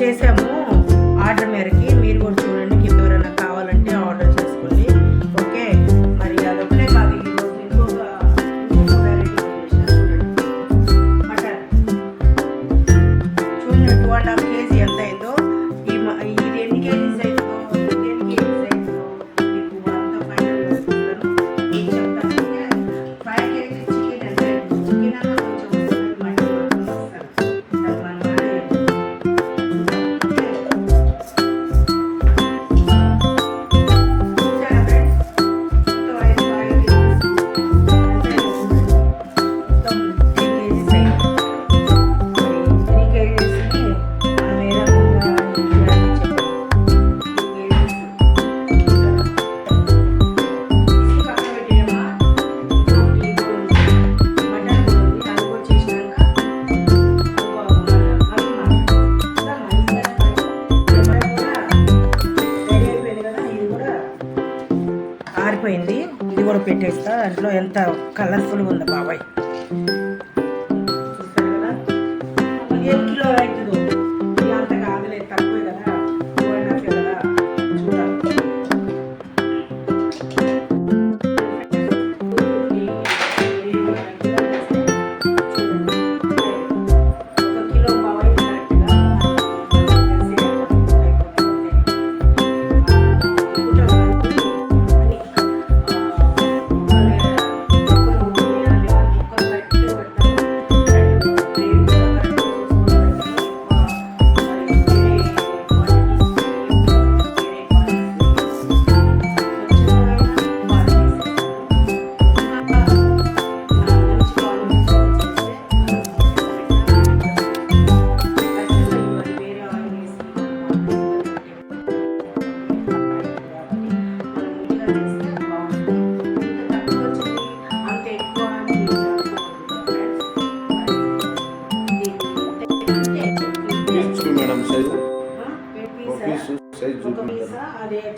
చేసాము ఆర్డర్ మేరకి ఆరిపోయింది కూడా పెట్టేస్తా. దాంట్లో ఎంత కలర్ఫుల్గా ఉంది బాబాయ్. చూస్తారు కదా?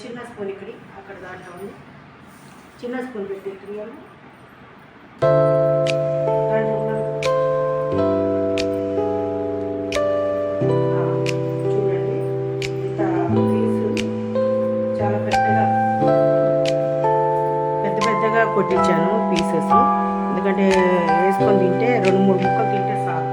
చిన్న స్పూన్ ఇక్కడ అక్కడ దాంట్లో ఉంది. చిన్న స్పూన్ పెట్టి ఇక్కడ చూడండి. ఇంత పీసు చాలా పెద్దగా పెద్ద పెద్దగా కొట్టించాను పీసెస్. ఎందుకంటే వేసుకొని తింటే రెండు మూడు ముక్కలు తింటే సార్